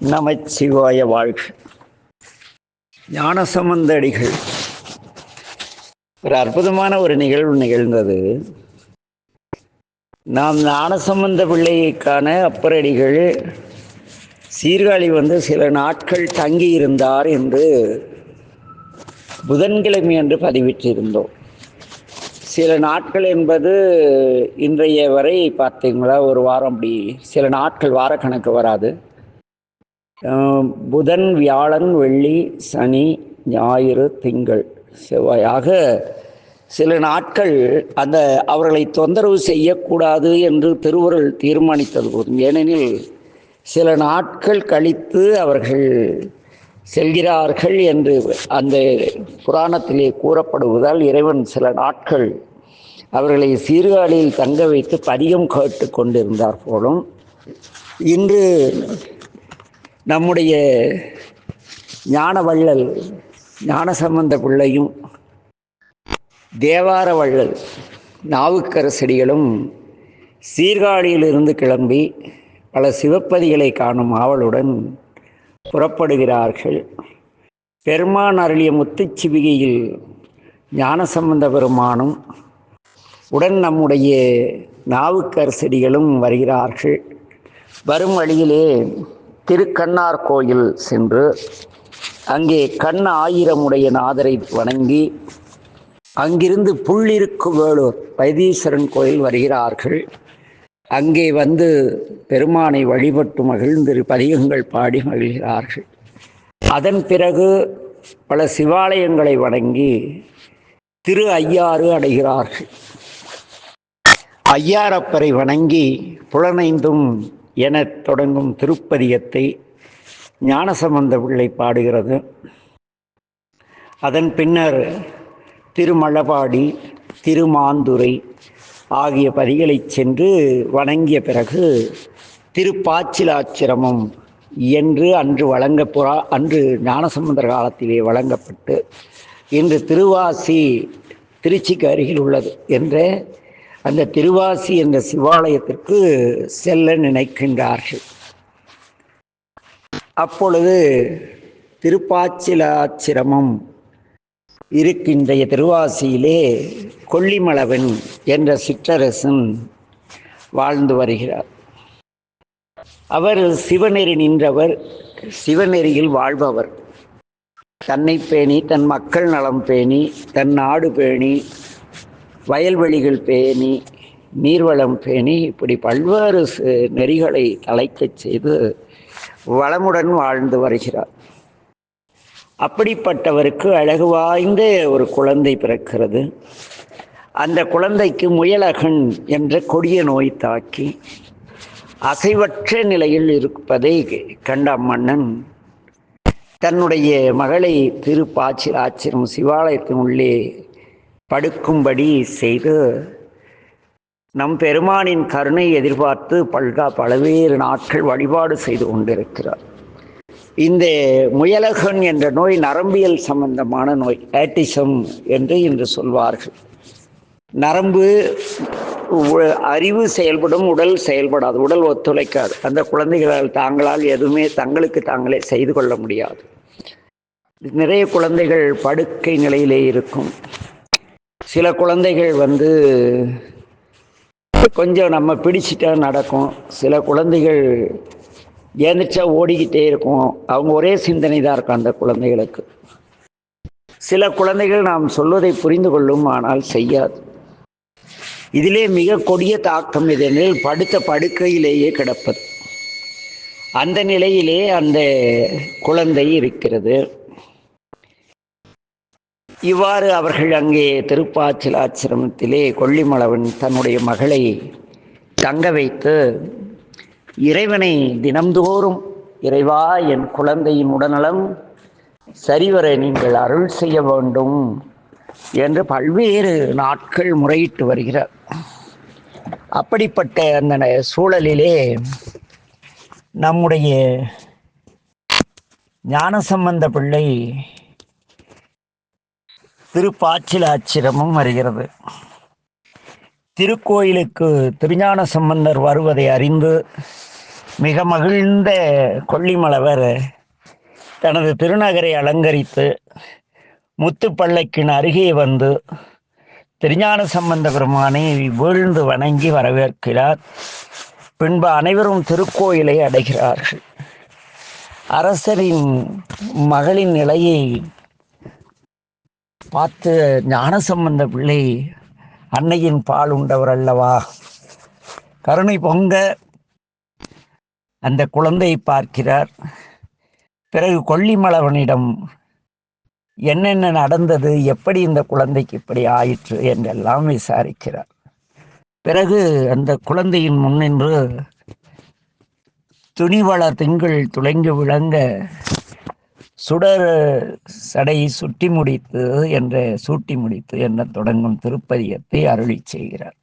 நமச்சிவாய வாழ்க. ஞானசம்பந்த அடிகள் ஒரு அற்புதமான ஒரு நிகழ்வு நிகழ்ந்தது. நாம் ஞானசம்பந்த பிள்ளைக்கான அப்பரடிகள் சீர்காழி வந்து சில நாட்கள் தங்கி இருந்தார் என்று புதன்கிழமை அன்று பதிவிட்டிருந்தோம். சில நாட்கள் என்பது இன்றைய வரை பார்த்தீங்களா? ஒரு வாரம் அப்படி. சில நாட்கள் வாரக்கணக்கு வராது. புதன் வியாழன் வெள்ளி சனி ஞாயிறு திங்கள் செவ்வாயாக சில நாட்கள் அந்த அவர்களை தொந்தரவு செய்யக்கூடாது என்று திருவுருள் தீர்மானித்தது போதும். ஏனெனில் சில நாட்கள் கழித்து அவர்கள் செல்கிறார்கள் என்று அந்த புராணத்திலே கூறப்படுவதால் இறைவன் சில நாட்கள் அவர்களை சீர்காழியில் தங்க வைத்து பதிகம் கேட்டு கொண்டிருந்தார் போலும். இன்று நம்முடைய ஞானவள்ளல் ஞானசம்பந்த பிள்ளையும் தேவார வள்ளல் நாவுக்கரசடிகளும் சீர்காழியிலிருந்து கிளம்பி பல சிவப்பதிகளை காணும் ஆவலுடன் புறப்படுகிறார்கள். பெருமான் அருளிய முத்துச்சிவிகையில் ஞானசம்பந்த பெருமானும் உடன் நம்முடைய நாவுக்கரசடிகளும் வருகிறார்கள். வரும் வழியிலே திருக்கண்ணார் கோயில் சென்று அங்கே கண்ண ஆயிரமுடைய நாதரை வணங்கி அங்கிருந்து புள்ளிருக்கு வேலூர் வைத்தீஸ்வரன் கோயில் வருகிறார்கள். அங்கே வந்து பெருமானை வழிபட்டு மகிழ்ந்து பதிகங்கள் பாடி மகிழ்கிறார்கள். அதன் பிறகு பல சிவாலயங்களை வணங்கி திரு ஐயாறு அடைகிறார்கள். ஐயாரப்பரை வணங்கி புலனைந்தும் எனத் தொடங்கும் திருப்பதியத்தை ஞானசம்பந்த பிள்ளை பாடுகிறது. அதன் பின்னர் திருமழபாடி திருமாந்துரை ஆகிய பதிகளை சென்று வணங்கிய பிறகு திருப்பாச்சிலாச்சிரமம் என்று அன்று வழங்க புறா அன்று ஞானசம்பந்தர் காலத்திலே வழங்கப்பட்டு இன்று திருவாசி திருச்சிக்கு அருகில் உள்ளது என்ற அந்த திருவாசி என்ற சிவாலயத்திற்கு செல்ல நினைக்கின்றார்கள். அப்பொழுது திருப்பாச்சிலாச்சிரமம் இருக்கின்றைய திருவாசியிலே கொல்லிமலவன் என்ற சிற்றரசன் வாழ்ந்து வருகிறார். அவர் சிவநெறி நின்றவர் சிவநெறியில் வாழ்பவர். தன்னை பேணி தன் மக்கள் நலம் பேணி தன் நாடு பேணி வயல்வெளிகள் பேணி நீர்வளம் பேணி இப்படி பல்வேறு நெறிகளை தலைக்கச் செய்து வளமுடன் வாழ்ந்து வருகிறார். அப்படிப்பட்டவருக்கு அழகு வாய்ந்த ஒரு குழந்தை பிறக்கிறது. அந்த குழந்தைக்கு முயலகன் என்ற கொடிய நோய் தாக்கி அசைவற்ற நிலையில் இருப்பதை கண்ட மன்னன் தன்னுடைய மகளை திருப்பாச்சி ஆச்சிரம் சிவாலயத்தின் உள்ளே படுக்கும்படி செய்து நம் பெருமானின் கருணை எதிர்பார்த்து பல்கா பல்வேறு நாட்கள் வழிபாடு செய்து கொண்டிருக்கிறார். இந்த முயலகன் என்ற நோய் நரம்பியல் சம்பந்தமான நோய் ஆட்டிசம் என்று இன்று சொல்வார்கள். நரம்பு அறிவு செயல்படும் உடல் செயல்படாது உடல் ஒத்துழைக்காது. அந்த குழந்தைகளால் தாங்களால் எதுவுமே தங்களுக்கு தாங்களே செய்து கொள்ள முடியாது. நிறைய குழந்தைகள் படுக்கை நிலையிலே இருக்கும். சில குழந்தைகள் வந்து கொஞ்சம் நம்ம பிடிச்சிட்டா நடக்கும். சில குழந்தைகள் ஏந்திரிச்சா ஓடிக்கிட்டே இருக்கும். அவங்க ஒரே சிந்தனை தான் இருக்கும் அந்த குழந்தைகளுக்கு. சில குழந்தைகள் நாம் சொல்வதை புரிந்து கொள்ளும் ஆனால் செய்யாது. இதிலே மிக கொடிய தாக்கம் இதெனில் படுத்த படுக்கையிலேயே கிடப்பது. அந்த நிலையிலே அந்த குழந்தை இருக்கிறது. இவ்வாறு அவர்கள் அங்கே திருப்பாச்சிலாச்சிரமத்திலே கொல்லிமலவன் தன்னுடைய மகளை தங்க வைத்து இறைவனை தினம்தோறும் இறைவா என் குழந்தையின் உடல்நலம் சரிவர நீங்கள் அருள் செய்ய வேண்டும் என்று பல்வேறு நாட்கள் முறையிட்டு வருகிறார். அப்படிப்பட்ட அந்த ந- சூழலிலே நம்முடைய ஞானசம்பந்த பிள்ளை திருப்பாச்சிலாச்சிரமும் வருகிறது. திருக்கோயிலுக்கு திருஞான சம்பந்தர் வருவதை அறிந்து மிக மகிழ்ந்த கொல்லிமலவர் தனது திருநகரை அலங்கரித்து முத்துப்பள்ளக்கின் அருகே வந்து திருஞான சம்பந்த பெருமானை வீழ்ந்து வணங்கி வரவேற்கிறார். பின்பு அனைவரும் திருக்கோயிலை அடைகிறார்கள். அரசரின் மகளின் நிலையை பார்த்து ஞானசம்பந்த பிள்ளை அன்னையின் பால் உண்டவர் அல்லவா? கருணை பொங்க அந்த குழந்தையை பார்க்கிறார். பிறகு கொல்லிமலவனிடம் என்னென்ன நடந்தது? எப்படி இந்த குழந்தைக்கு இப்படி ஆயிற்று? என்றெல்லாம் விசாரிக்கிறார். பிறகு அந்த குழந்தையின் முன்னின்று துணிவள திங்கள் துளைங்கு விளங்க சுடர் சடை சுட்டி முடித்து என்ற சூட்டி முடித்து என்ற தொடங்கும் திருப்பதிகத்தை அருளி செய்கிறார்.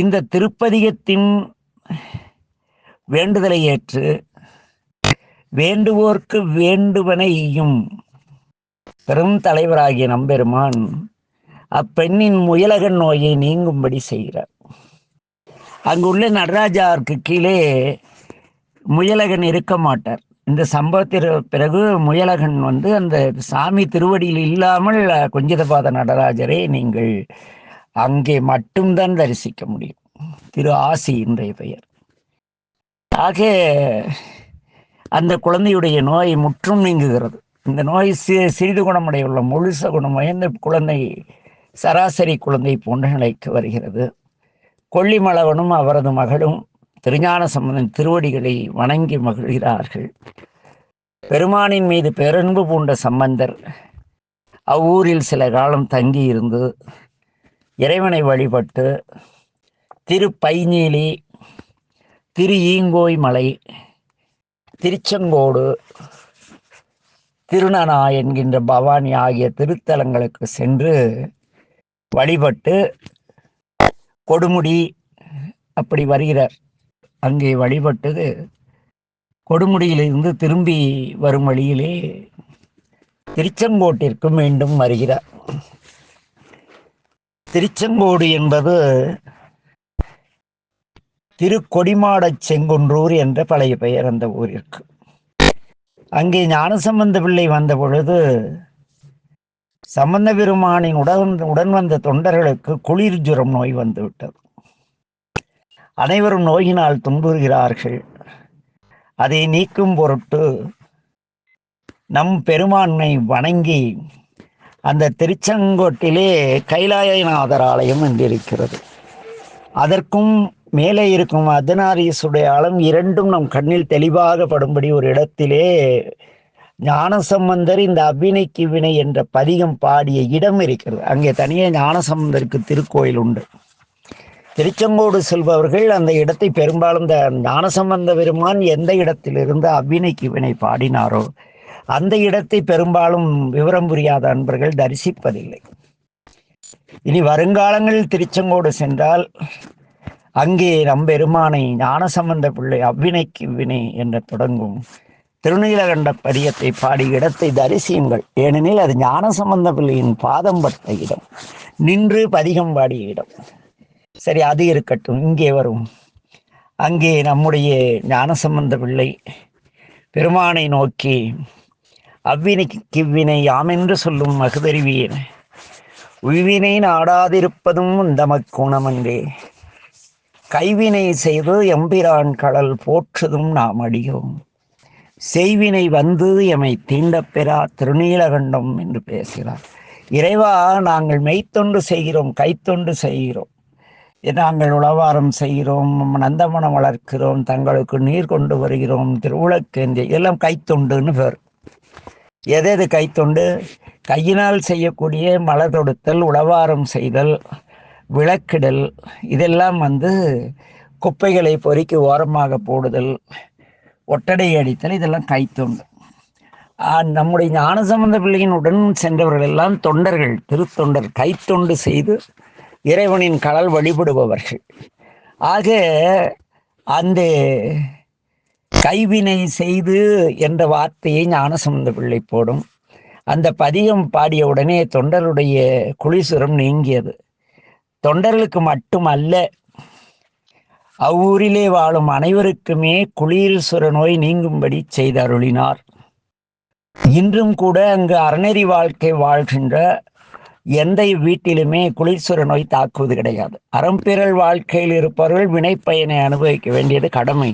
இந்த திருப்பதிகத்தின் வேண்டுதலை ஏற்று வேண்டுவோர்க்கு வேண்டுவனையும் பெரும் தலைவராகிய நம்பெருமான் அப்பெண்ணின் முயலகன் நோயை நீங்கும்படி செய்கிறார். அங்குள்ள நடராஜாருக்கு கீழே முயலகன் இருக்க மாட்டார். இந்த சம்பவத்திற்கு பிறகு முயலகன் வந்து அந்த சாமி திருவடியில் இல்லாமல் கொஞ்சிதபாத நடராஜரை நீங்கள் அங்கே மட்டும்தான் தரிசிக்க முடியும். திரு ஆசி இன்றைய பெயர். ஆக அந்த குழந்தையுடைய நோய் முற்றும் நீங்குகிறது. இந்த நோய் சி சிறிது குணமுடையுள்ள முழுச குணமுடைந்த குழந்தை சராசரி குழந்தை போன்ற நிலைக்கு வருகிறது. கொல்லிமலவனும் அவரது மகளும் திருஞான சம்பந்தன் திருவடிகளை வணங்கி மகிழ்கிறார்கள். பெருமானின் மீது பேரன்பு பூண்ட சம்பந்தர் அவ்வூரில் சில காலம் தங்கி இருந்து இறைவனை வழிபட்டு திரு பைநீலி திரு ஈங்கோய் மலை திருச்செங்கோடு திருநனா என்கின்ற பவானி ஆகிய திருத்தலங்களுக்கு சென்று வழிபட்டு கொடுமுடி அப்படி வருகிறார். அங்கே வழிபட்டது. கொடுமுடியிலிருந்து திரும்பி வரும் வழியிலே திருச்செங்கோட்டிற்கு மீண்டும் வருகிறார். திருச்செங்கோடு என்பது திருக்கொடிமாடச் செங்குன்றூர் என்ற பழைய பெயர் அந்த ஊரிற்கு. அங்கே ஞானசம்பந்த பிள்ளை வந்த பொழுது சம்பந்த பெருமானின் உடன் உடன் வந்த தொண்டர்களுக்கு குளிர் ஜுரம் நோய் வந்துவிட்டது. அனைவரும் நோயினால் துன்புறுகிறார்கள். அதை நீக்கும் பொருட்டு நம் பெருமானை வணங்கி அந்த திருச்செங்கோட்டிலே கைலாயநாதர் ஆலயம் என்றிருக்கிறது. அதற்கும் மேலே இருக்கும் அர்த்தநாரீசுடைய ஆலம் இரண்டும் நம் கண்ணில் தெளிவாக படும்படி ஒரு இடத்திலே ஞானசம்பந்தர் இந்த அபிநைக்கு வினை என்ற பதிகம் பாடிய இடம் இருக்கிறது. அங்கே தனியே ஞானசம்பந்தருக்கு திருக்கோயில் உண்டு. திருச்செங்கோடு செல்பவர்கள் அந்த இடத்தை பெரும்பாலும் இந்த ஞானசம்பந்த பெருமான் எந்த இடத்திலிருந்து அவ்வினைக்கு வினை பாடினாரோ அந்த இடத்தை பெரும்பாலும் விவரம் புரியாத அன்பர்கள் தரிசிப்பதில்லை. இனி வருங்காலங்களில் திருச்செங்கோடு சென்றால் அங்கே நம்பெருமானை ஞானசம்பந்த பிள்ளை அவ்வினைக்கு வினை என்று தொடங்கும். திருநீலகண்ட பதியத்தை பாடி இடத்தை தரிசியுங்கள். ஏனெனில் அது ஞானசம்பந்த பிள்ளையின் பாதம் பட்ட இடம். நின்று பதிகம் பாடிய இடம். சரி அது இருக்கட்டும். இங்கே வரும். அங்கே நம்முடைய ஞானசம்பந்த பிள்ளை பெருமானை நோக்கி அவ்வினைக்கு கிவ்வினை யாமென்று சொல்லும் மகுதறிவியன் உய்வினை நாடாதிருப்பதும் தமக்குணமன்றே கைவினை செய்து எம்பிரான் கடல் போற்றுதும் நாம் அடியோம். செய்வினை வந்து எமை தீண்டப்பெறா திருநீலகண்டம் என்று பேசுகிறார். இறைவா நாங்கள் மெய்த்தொண்டு செய்கிறோம் கைத்தொண்டு செய்கிறோம். நாங்கள் உளவாரம் செய்கிறோம் நந்தமனம் வளர்க்கிறோம் தங்களுக்கு நீர் கொண்டு வருகிறோம் திருவிளக்கேந்தி இதெல்லாம் கைத்தொண்டுன்னு பேர். எது எது கைத்தொண்டு? கையினால் செய்யக்கூடிய மலர் தொடுத்தல் உளவாரம் செய்தல் விளக்கிடல் இதெல்லாம் வந்து குப்பைகளை பொறுக்கி ஓரமாக போடுதல் ஒட்டடை அடித்தல் இதெல்லாம் கைத்தொண்டு. நம்முடைய ஞானசம்பந்த பிள்ளையின் உடன் சென்றவர்கள் எல்லாம் தொண்டர்கள் திருத்தொண்டர் கைத்தொண்டு செய்து இறைவனின் கடல் வழிபடுபவர்கள். ஆக அந்த கைவினை செய்து என்ற வார்த்தையை ஞானசம்பந்த பிள்ளை போடும். அந்த பதிகம் பாடிய உடனே தொண்டருடைய குளிசுரம் நீங்கியது. தொண்டர்களுக்கு மட்டுமல்ல அவ்வூரிலே வாழும் அனைவருக்குமே குளிர்சுர நோய் நீங்கும்படி செய்தருளினார். இன்றும் கூட அங்கு அறநெறி வாழ்க்கை வாழ்கின்ற எந்த வீட்டிலுமே குளிர்சுர நோய் தாக்குவது கிடையாது. அறம்பிறல் வாழ்க்கையில் இருப்பவர்கள் வினைப்பயனை அனுபவிக்க வேண்டியது கடமை.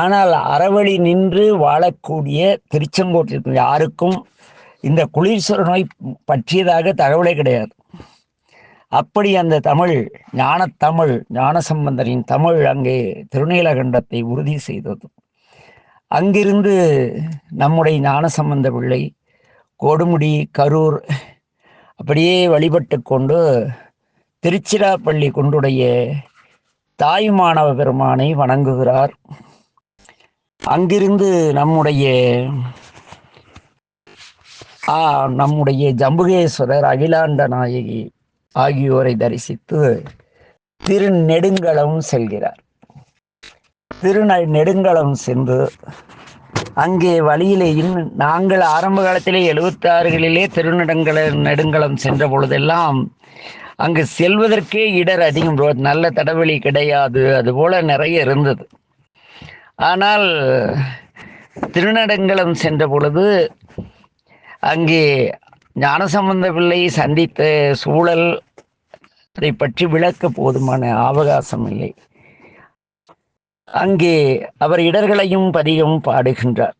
ஆனால் அறவழி நின்று வாழக்கூடிய திருச்செங்கோட்டிற்கு யாருக்கும் இந்த குளிர்சுர நோய் பற்றியதாக தகவலே கிடையாது. அப்படி அந்த தமிழ் ஞானத்தமிழ் ஞானசம்பந்தரின் தமிழ் அங்கே திருநீலகண்டத்தை உறுதி செய்தது. அங்கிருந்து நம்முடைய ஞானசம்பந்த பிள்ளை கொடுமுடி கரூர் அப்படியே வழிபட்டு கொண்டு திருச்சிராப்பள்ளி கொண்டுடைய தாயுமானவ பெருமானை வணங்குகிறார். அங்கிருந்து நம்முடைய ஆ நம்முடைய ஜம்புகேஸ்வரர் அகிலாண்ட நாயகி ஆகியோரை தரிசித்து திருநெடுங்களம் செல்கிறார். திரு நெடுங்களம் சென்று அங்கே வழியிலே நாங்கள் ஆரம்ப காலத்திலே எழுபத்தாறுகளிலே திருநடங்கள திருநெடுங்கள நெடுங்களம் சென்ற பொழுதெல்லாம் அங்கு செல்வதற்கே இடர் அதிகம் நல்ல தடவெளி கிடையாது. அதுபோல நிறைய இருந்தது. ஆனால் திருநடங்களம் சென்ற பொழுது அங்கே ஞானசம்பந்த பிள்ளை சந்தித்த சூழல் அதை பற்றி விளக்க போதுமான அவகாசம் இல்லை. அங்கே அவர் இடர்களையும் பதியும் பாடுகின்றார்.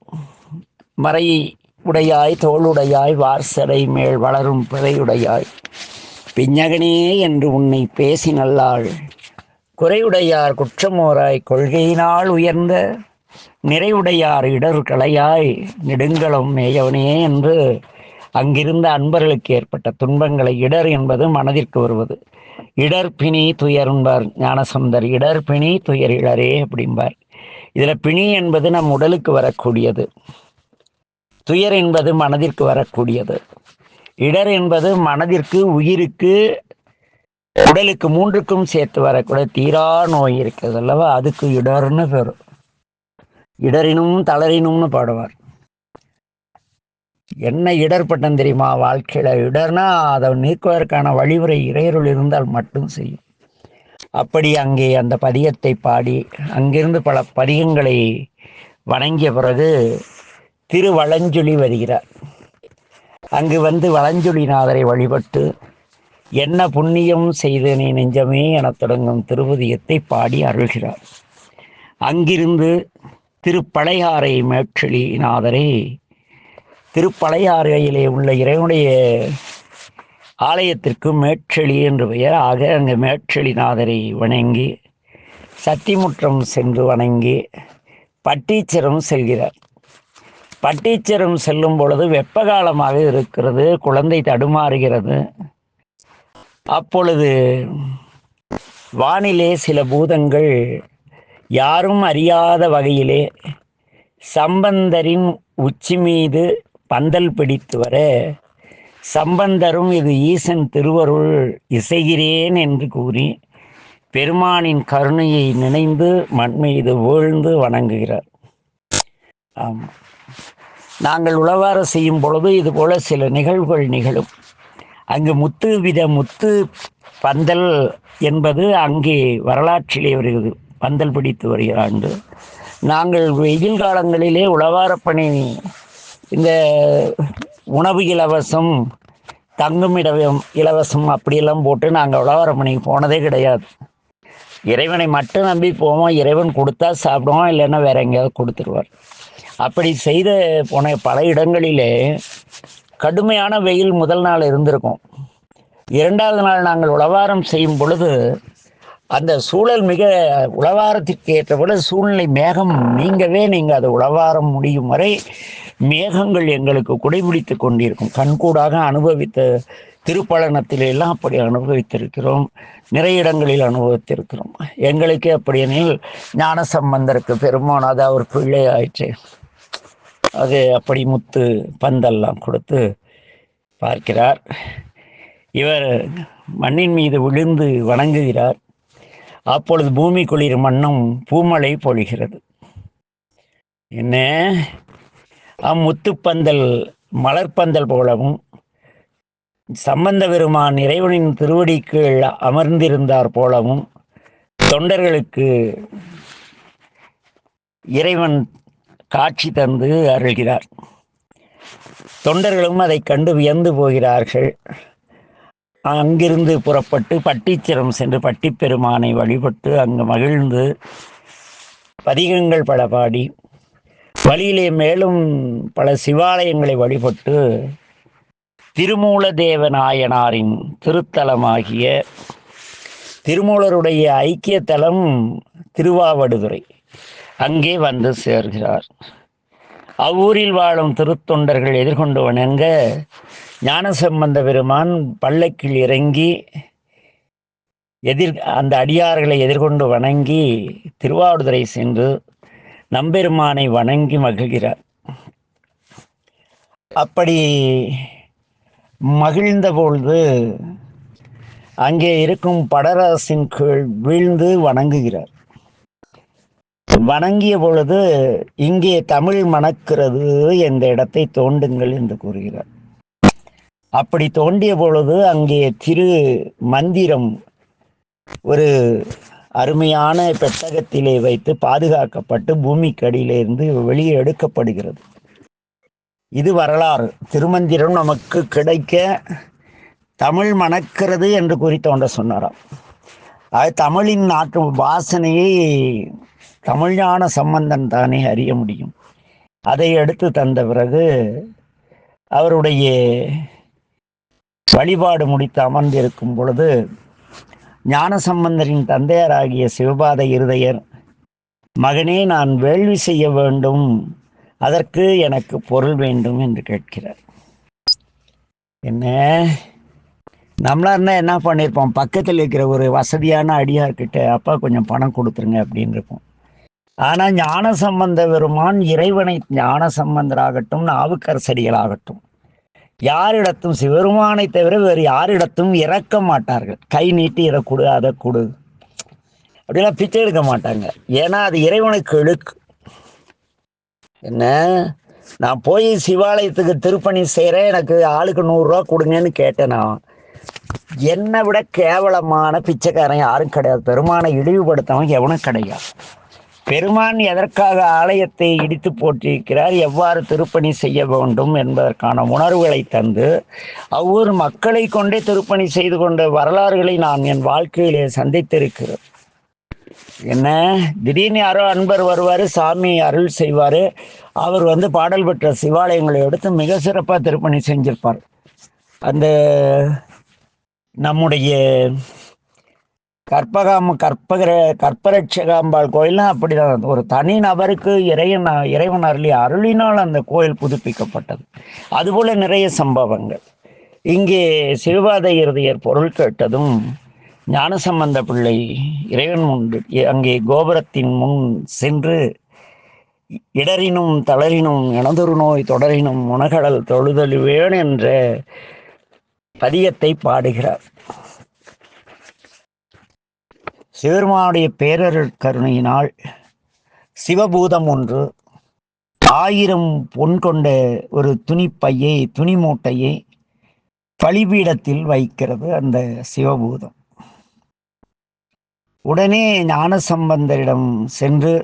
மறை உடையாய் தோளுடையாய் வார்சடை மேல் வளரும் பிறையுடையாய். பிஞ்சகனே என்று உன்னை பேசி நல்லாள் குறையுடையார் குற்றமோராய் கொள்கையினால் உயர்ந்த நிறைவுடையார் இடர்களையாய் நெடுங்களம் மேயவனே என்று அங்கிருந்த அன்பர்களுக்கு ஏற்பட்ட துன்பங்களை இடர் என்பது மனதிற்கு வருவது. இடர் பிணி துயர் என்பார் ஞானசந்தர். இடர் பிணி துயர் இடரே அப்படிம்பார். இதுல பிணி என்பது நம் உடலுக்கு வரக்கூடியது. துயர் என்பது மனதிற்கு வரக்கூடியது. இடர் என்பது மனதிற்கு உயிருக்கு உடலுக்கு மூன்றுக்கும் சேர்த்து வரக்கூடிய தீரா நோய் இருக்கிறது அல்லவா? அதுக்கு இடர்னு பேர். இடரினும் தளரினும்னு பாடுவார். என்ன இடர்பட்டம் தெரியுமா? வாழ்க்கையில் இடர்னா அதை நீக்குவதற்கான வழிமுறை இறையருள் இருந்தால் மட்டும் செய்யும். அப்படி அங்கே அந்த பதியத்தை பாடி அங்கிருந்து பல பதிகங்களை வணங்கிய பிறகு திருவளஞ்சொலி வருகிறார். அங்கு வந்து வளஞ்சொலிநாதரை வழிபட்டு என்ன புண்ணியம் செய்தனே நெஞ்சமே எனத் தொடங்கும் திருப்பதியத்தை பாடி அருள்கிறார். அங்கிருந்து திருப்பழையாறை மேட்சலிநாதரை திருப்பழையாறையிலே உள்ள இறைவனுடைய ஆலயத்திற்கு மேற்றளி என்று பெயர். ஆக அங்கே மேற்றளிநாதரை வணங்கி சத்திமுற்றம் சென்று வணங்கி பட்டீச்சரம் செல்கிறார். பட்டீச்சரம் செல்லும் பொழுது வெப்ப காலமாக இருக்கிறது குழந்தை தடுமாறுகிறது. அப்பொழுது வானிலே சில பூதங்கள் யாரும் அறியாத வகையிலே சம்பந்தரின் உச்சி மீது பந்தல் பிடித்து வர சம்பந்தரும் இது ஈசன் திருவருள் இசைகிறேன் என்று கூறி பெருமானின் கருணையை நினைந்து மண்மீது வீழ்ந்து வணங்குகிறார். ஆமாம் நாங்கள் உளவார செய்யும் பொழுது இதுபோல சில நிகழ்வுகள் நிகழும். அங்கு முத்து வித முத்து பந்தல் என்பது அங்கே வரலாற்றிலே வருகிறது. பந்தல் பிடித்து வருகிறாண்டு. நாங்கள் வெயில் காலங்களிலே உழவாரப் பணி இந்த உணவு இலவசம் தங்குமிடம் இலவசம் அப்படியெல்லாம் போட்டு நாங்கள் உழவாரப் பண்ணி போனதே கிடையாது. இறைவனை மட்டும் நம்பி போவோம். இறைவன் கொடுத்தா சாப்பிடுவோம். இல்லைன்னா வேற எங்கேயாவது கொடுத்துருவார். அப்படி செய்த போன பல இடங்களிலே கடுமையான வெயில் முதல் நாள் இருந்திருக்கும். இரண்டாவது நாள் நாங்கள் உழவாரம் செய்யும் பொழுது அந்த சூழல் மிக உழவாரத்திற்கு ஏற்ற சூழ்நிலை மேகம் நீங்கவே நீங்கள் அதை உழவாரம் முடியும் வரை மேகங்கள் எங்களுக்கு குடைபிடித்து கொண்டிருக்கும். கண்கூடாக அனுபவித்த திருப்பழனத்திலெல்லாம் அப்படி அனுபவித்திருக்கிறோம். நிறைய இடங்களில் அனுபவித்திருக்கிறோம். எங்களுக்கே அப்படி எனில் ஞான சம்பந்தருக்கு பெருமான் அது அவர் பிள்ளை ஆயிற்று. அது அப்படி முத்து பந்தெல்லாம் கொடுத்து பார்க்கிறார். இவர் மண்ணின் மீது விழுந்து வணங்குகிறார். அப்பொழுது பூமி குளிர் மண்ணும் பூமழை பொழிகிறது. என்ன? அம்முத்துப்பந்தல் மலர்பந்தல் போலவும் சம்பந்த பெருமான் இறைவனின் திருவடி கீழ் அமர்ந்திருந்தார் போலவும் தொண்டர்களுக்கு இறைவன் காட்சி தந்து அருள்கிறார். தொண்டர்களும் அதை கண்டு வியந்து போகிறார்கள். அங்கிருந்து புறப்பட்டு பட்டிச்சிரம் சென்று பட்டிப்பெருமானை வழிபட்டு அங்கு மகிழ்ந்து பதிகங்கள் பல பாடி வழியிலே மேலும் பல சிவாலயங்களை வழிபட்டு திருமூலதேவ நாயனாரின் திருத்தலமாகிய திருமூலருடைய ஐக்கிய தலம் திருவாவடுதுறை அங்கே வந்து சேர்கிறார். அவ்வூரில் வாழும் திருத்தொண்டர்கள் எதிர்கொண்டு வணங்க ஞானசம்பந்த பெருமான் பல்லக்கில் இறங்கி எதிர் அந்த அடியார்களை எதிர்கொண்டு வணங்கி திருவாவடுதுறை சென்று நம்பெருமானை வணங்கி மகிழ்கிறார். அப்படி மகிழ்ந்த பொழுது அங்கே இருக்கும் படரசின் கீழ் வீழ்ந்து வணங்குகிறார். வணங்கிய பொழுது இங்கே தமிழ் மணக்கிறது என்ற இடத்தை தோண்டுங்கள் என்று கூறுகிறார். அப்படி தோண்டிய பொழுது அங்கே திரு மந்திரம் ஒரு அருமையான பெட்டகத்திலே வைத்து பாதுகாக்கப்பட்டு பூமிக்கடியிலிருந்து வெளியே எடுக்கப்படுகிறது. இது வரலாறு. திருமந்திரம் நமக்கு கிடைக்க தமிழ் மணக்கிறது என்று கூறி தோன்ற சொன்னாராம். அது தமிழின் நாட்டு வாசனையை தமிழ்ஞான சம்பந்தன் தானே அறிய முடியும். அதை எடுத்து தந்த பிறகு அவருடைய வழிபாடு முடித்து அமர்ந்திருக்கும் பொழுது ஞானசம்பந்தரின் தந்தையராகிய சிவபாத இருதயர் மகனே நான் வேள்வி செய்ய வேண்டும். அதற்கு எனக்கு பொருள் வேண்டும் என்று கேட்கிறார். என்ன? நம்மளா இருந்தா என்ன பண்ணியிருப்போம் பக்கத்தில் இருக்கிற ஒரு வசதியான அடியார்கிட்ட அப்பா கொஞ்சம் பணம் கொடுத்துருங்க அப்படின்னு இருப்போம். ஆனால் ஞான சம்பந்த பெருமான் இறைவனை ஞான சம்பந்தராகட்டும் நாவுக்கரசடிகளாகட்டும் யாரிடத்தும் சிவருமானை தவிர வேறு யாரிடத்தும் இறக்க மாட்டார்கள். கை நீட்டி இறக்கூடு அதை கொடு. அப்படிலாம் பிச்சை எடுக்க மாட்டாங்க. ஏன்னா அது இறைவனுக்கு இழுக்கு. என்ன? நான் போய் சிவாலயத்துக்கு திருப்பணி செய்கிறேன் எனக்கு ஆளுக்கு நூறுரூவா கொடுங்கன்னு கேட்டேனா என்னை விட கேவலமான பிச்சைக்காரன் யாரும் கிடையாது. பெருமானை இழிவுபடுத்தவன் எவனும் கிடையாது. பெருமான் எதற்காக ஆலயத்தை இடித்து போட்டிருக்கிறார்? எவ்வாறு திருப்பணி செய்ய வேண்டும் என்பதற்கான உணர்வுகளை தந்து அவ்வொரு மக்களை கொண்டே திருப்பணி செய்து கொண்ட வரலாறுகளை நான் என் வாழ்க்கையிலே சந்தித்திருக்கிறேன். என்ன? திடீர்னு யாரோ அன்பர் வருவார் சாமி அருள் செய்வார். அவர் வந்து பாடல் பெற்ற சிவாலயங்களை எடுத்து மிக சிறப்பாக திருப்பணி செஞ்சிருப்பார். அந்த நம்முடைய கற்பகாம கற்பகர கற்பரட்சகாம்பாள் கோயில்னா அப்படிதான். ஒரு தனி நபருக்கு இறைவன் இறைவன் அருளி அருளினால் அந்த கோயில் புதுப்பிக்கப்பட்டது. அதுபோல நிறைய சம்பவங்கள். இங்கே சிறுவாத இருதயர் பொருள் கேட்டதும் ஞானசம்பந்த பிள்ளை இறைவன் முன் அங்கே கோபுரத்தின் முன் சென்று இடரினும் தளரினும் எனதொரு நோய் தொடரினும் உணகடல் தொழுதழுவேன் என்ற பதியத்தை பாடுகிறார். சிவருமானுடைய பேரருள் கருணையினால் சிவபூதம் ஒன்று ஆயிரம் பொன் கொண்ட ஒரு துணிப்பையை துணி மூட்டையை பலிபீடத்தில் வைக்கிறது அந்த சிவபூதம். உடனே ஞானசம்பந்தரிடம் சென்று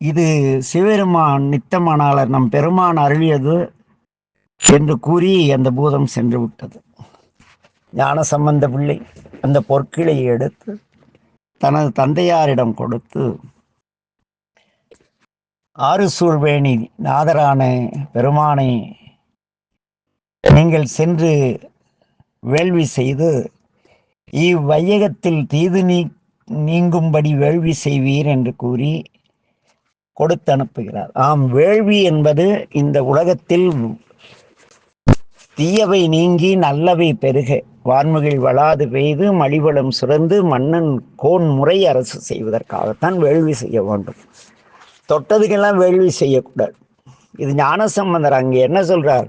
இது சிவபெருமான் நித்தமானாளர் நம் பெருமான் அருளியது என்று கூறி அந்த பூதம் சென்று விட்டது. ஞான சம்பந்த பிள்ளை அந்த பொற்கிளையை எடுத்து தனது தந்தையாரிடம் கொடுத்து ஆறு சூழ்வேணி நாதரான பெருமானை நீங்கள் சென்று வேள்வி செய்து இவ்வையகத்தில் தீது நீ நீங்கும்படி வேள்வி செய்வீர் என்று கூறி கொடுத்து அனுப்புகிறார். ஆம் வேள்வி என்பது இந்த உலகத்தில் தீயவை நீங்கி நல்லவை பெருக. வான்முகில் வளாது பெய்து மலிவளம் சுரந்து மன்னன் கோன் முறை அரசு செய்வதற்காகத்தான் வேள்வி செய்ய வேண்டும். தொட்டதுக்கெல்லாம் வேள்வி செய்யக்கூடாது. இது ஞானசம்பந்தர் அங்கே என்ன சொல்கிறார்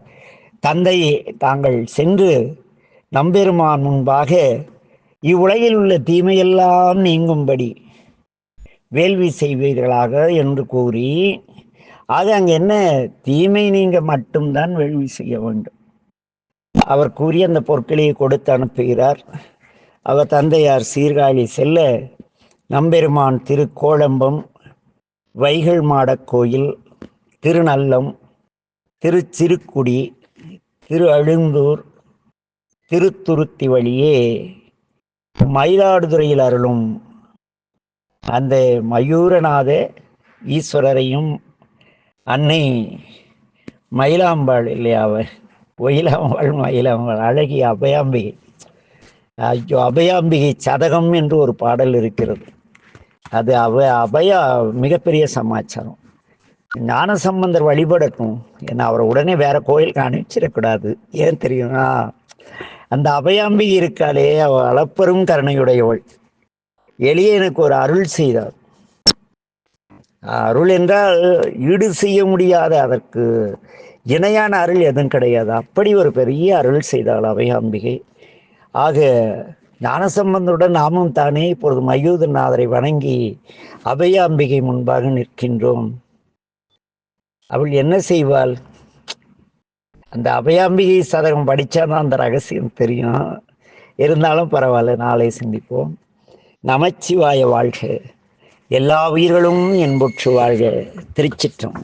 தந்தையே தாங்கள் சென்று நம்பெருமான் முன்பாக இவ்வுலகில் உள்ள தீமையெல்லாம் நீங்கும்படி வேள்வி செய்வீர்களாக என்று கூறி ஆக அங்கே என்ன? தீமை நீங்க மட்டும்தான் வேள்வி செய்ய வேண்டும். அவர் கூறிய அந்த பொற்களையை கொடுத்து அனுப்புகிறார். அவர் தந்தையார் சீர்காழி செல்ல நம்பெருமான் திருக்கோளம்பம் வைகள் மாடக் கோயில் திருநல்லம் திருச்சிறுக்குடி திரு அழுந்தூர் திருத்துருத்தி வழியே மயிலாடுதுறையில் அருளும் அந்த மயூரநாத ஈஸ்வரரையும் அன்னை மயிலாம்பாள் இல்லையா ஒயிலாமல் மயிலாமல் அழகிய அபயாம்பிகை ஐயோ அபயாம்பிகை சதகம் என்று ஒரு பாடல் இருக்கிறது. அது அவ அபயா மிகப்பெரிய சமாச்சாரம். ஞானசம்பந்தர் வழிபடட்டும் ஏன்னா அவரை உடனே வேற கோயிலுக்கு அனுப்பிச்சிடக்கூடாது ஏன் தெரியுமா? அந்த அபயாம்பிகை இருக்காளே அவ அளப்பெரும் கருணையுடையவள். எளியனுக்கு ஒரு அருள் செய்தார் அருள் என்றால் ஈடு செய்ய முடியாத அதற்கு இணையான அருள் எதுவும் கிடையாது? அப்படி ஒரு பெரிய அருள் செய்தாள் அபயாம்பிகை ஆக ஞானசம்பந்தருடன் நாமும் தானே இப்பொழுது மயூதநாதரை வணங்கி அபயாம்பிகை முன்பாக நிற்கின்றோம். அவள் என்ன செய்வாள்? அந்த அபயாம்பிகை சதகம் படித்தாதான் அந்த ரகசியம் தெரியும். இருந்தாலும் பரவாயில்ல நாளை சிந்திப்போம். நமச்சிவாய வாழ்க. எல்லா உயிர்களும் என்புற்று வாழ்க. திருச்சிற்றம்